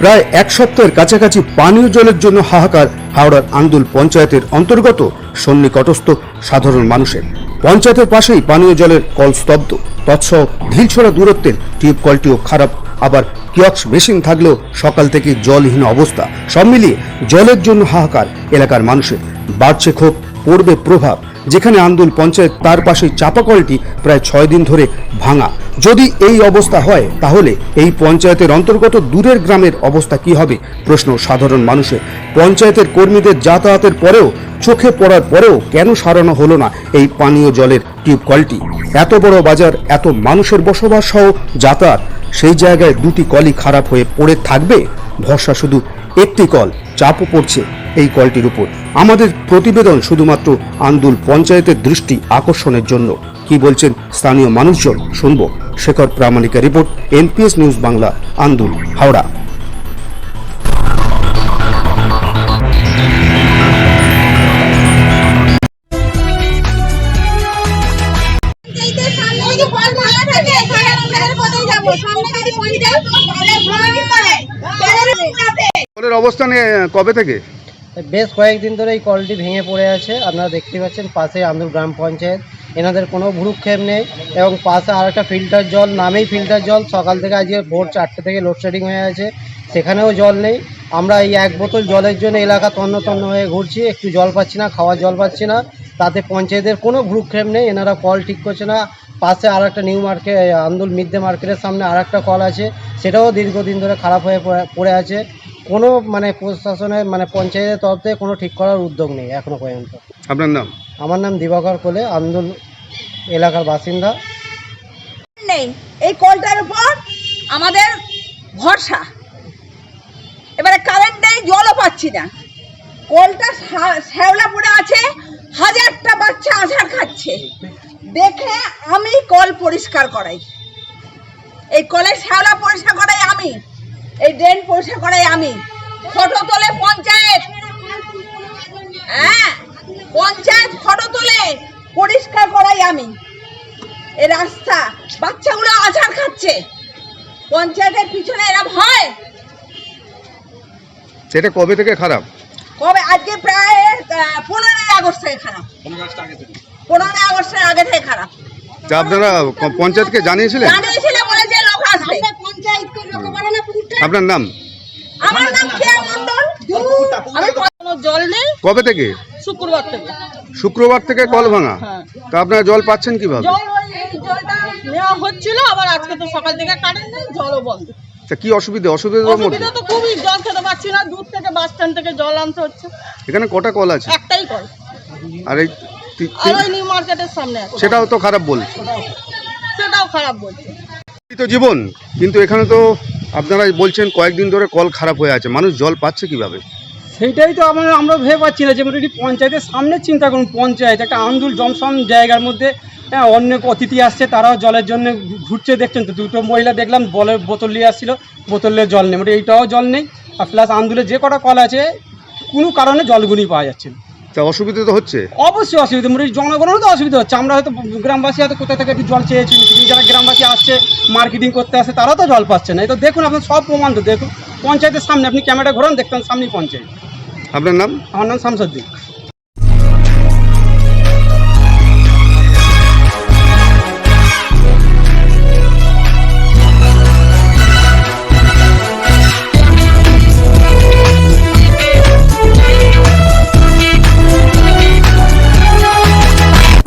প্রায় এক সপ্তাহের কাছাকাছি পানীয় জলের জন্য হাহাকার হাওড়ার আন্দুল পঞ্চায়েতের অন্তর্গত সন্নিকটস্থ সাধারণ মানুষের। পঞ্চায়েতের পাশেই পানীয় জলের কল স্তব্ধ। তৎসহ ঢিলছড়া দূরত্বের টিউব কলটিও খারাপ। আবার কিয়ক্স মেশিন থাকলেও সকাল থেকে জলহীন অবস্থা। সব মিলিয়ে জলের জন্য হাহাকার এলাকার মানুষের। বাড়ছে ক্ষোভ। পড়বে প্রভাব, যেখানে আন্দুল পঞ্চায়েত তার পাশেই চাপাকলটি প্রায় ছয় দিন ধরে ভাঙা। যদি এই অবস্থা হয়, তাহলে এই পঞ্চায়েতের অন্তর্গত দূরের গ্রামের অবস্থা কি হবে? প্রশ্ন সাধারণ মানুষের। পঞ্চায়েতের কর্মীদের যাতায়াতের পরেও, চোখে পড়ার পরেও কেন সারানো হলো না এই পানীয় জলের টিউব কলটি? এত বড় বাজার, এত মানুষের বসবাস সহ যাতায়াত, সেই জায়গায় দুটি কলই খারাপ হয়ে পড়ে থাকবে? ভরসা শুধু একটি কল, চাপও পড়ছে এই কলটির উপর। আমাদের প্রতিবেদন শুধুমাত্র আন্দুল পঞ্চায়েতের দৃষ্টি আকর্ষণের জন্য। কি বলছেন স্থানীয় মানুষজন? শুনব। Shekhar প্রামাণিকের report, NPS news Bangla, Andul, Howrah. সামনে যদি তাহলে ভাঙা কি করে তাহলে কলের অবস্থা নিয়ে কবে থেকে? বেশ কয়েকদিন ধরে এই কলটি ভেঙে পড়ে আছে। আপনারা দেখতে পাচ্ছেন পাশে আন্দুল গ্রাম পঞ্চায়েত। এনাদের কোনো ভ্রুক্ষেপ নেই এবং পাশে আর একটা ফিল্টার জল, নামেই ফিল্টার জল। সকাল থেকে আজকে ভোর চারটে থেকে লোডশেডিং হয়ে আছে। সেখানেও জল নেই। আমরা এই এক বোতল জলের জন্য এলাকা তন্ন তন্ন হয়ে ঘুরছি। একটু জল পাচ্ছি না, খাওয়ার জল পাচ্ছি না। তাতে পঞ্চায়েতের কোনো ভ্রুক্ষেপ নেই। এনারা কল ঠিক করছে না। পাশে আর একটা new market Andul mid day মার্কেটের সামনে আর একটা কল আছে সেটাও দীর্ঘদিন ধরে খারাপ হয়ে পড়ে- পড়ে আছে। কোনো মানে প্রশাসনের মানে পঞ্চায়েতের তরফ থেকে কোনো ঠিক করার উদ্যোগ নেই এখনও পর্যন্ত। আপনার নাম? আমার নাম দিবাকর কোলে আন্দুল এলাকার বাসিন্দা। নেই। এই কলটার উপর আমাদের ভরসা। এবারে কারেন্ট নেই জলও পাচ্ছি না। কলটা শ্যাওলা পড়ে আছে খাচ্ছে দেখে আমি কল পরিষ্কার করাই। এই কলের শ্যাওলা পরিষ্কার করাই আমি। এই ড্রেন পরিষ্কার করাই আমি। ফটো তোলে পঞ্চায়েত। হ্যাঁ পঞ্চায়েত ফটো তোলে পরিষ্কার করাই আমি। এ রাস্তা বাচ্চাগুলো আছাড় খাচ্ছে। পঞ্চায়েতের পিছনে এরম হয় সেটা কবে থেকে খারাপ? কবে? আজকে প্রায় পনেরোই আগস্ট থেকে খারাপ। পনেরোই আগস্টের আগে থেকে খারাপ। তা আপনারা পঞ্চায়েতকে জানিয়েছিলেন? জানিয়েছিল বলেছে লোক আসবে। আপনার নাম? আমার নাম কেয়া মন্ডল। আমি কোনো জল নেই। কবে থেকে? শুক্রবার থেকে। শুক্রবার থেকে কল ভাঙা? হ্যাঁ। তা আপনারা জল পাচ্ছেন কীভাবে? জল ওই এই জলটা নেওয়া হচ্ছিল আবার আজকে তো সকাল থেকে কারেন্ট নেই জলও বন্ধ। তা কি অসুবিধা? অসুবিধার মধ্যে অসুবিধা তো খুবই জল খেতে পারছি না দূর থেকে বাস স্ট্যান্ড থেকে জল আনতে হচ্ছে। এখানে কটা কল আছে? একটাই কল। আর এই আর ওই নিউ মার্কেটের সামনে আছে। সেটাও তো খারাপ বলছে। সেটাও খারাপ। বলছে। তো জীবন কিন্তু এখানে তো আপনারা বলছেন কয়েকদিন ধরে কল খারাপ হয়ে আছে। মানুষ জল পাচ্ছে কীভাবে? সেইটাই তো আমরা আমরা ভেবে পাচ্ছি না যে পঞ্চায়েতের সামনে চিন্তা করুন পঞ্চায়েত একটা আন্দুল জমসম জায়গার মধ্যে হ্যাঁ অনেক অতিথি আসছে তারাও জলের জন্য ঘুরছে দেখছেন তো দুটো মহিলা দেখলাম বলের বোতল নিয়ে আসছিল বোতলে জল নেই। মোটামুটি এইটাও জল নেই। আর প্লাস আন্দুলে যে কটা কল আছে কোনো কারণে জলগুনি পাওয়া যাচ্ছে না। তা অসুবিধা তো হচ্ছে? অবশ্যই অসুবিধা। মোটামুটি জনগণেরও তো অসুবিধা হচ্ছে। আমরা হয়তো গ্রামবাসী হয়তো কোথা থেকে একটু জল চেয়েছি যারা গ্রামবাসী আসছে মার্কেটিং করতে আসে তারা তো জল পাচ্ছে না। এই তো দেখুন আপনার সব প্রমাণ তো দেখুন। পঞ্চায়েতের সামনে আপনি ক্যামেরা ঘোরান দেখতেন সামনেই পঞ্চায়েত। আপনার নাম? আমার নাম শামসুদ্দিন।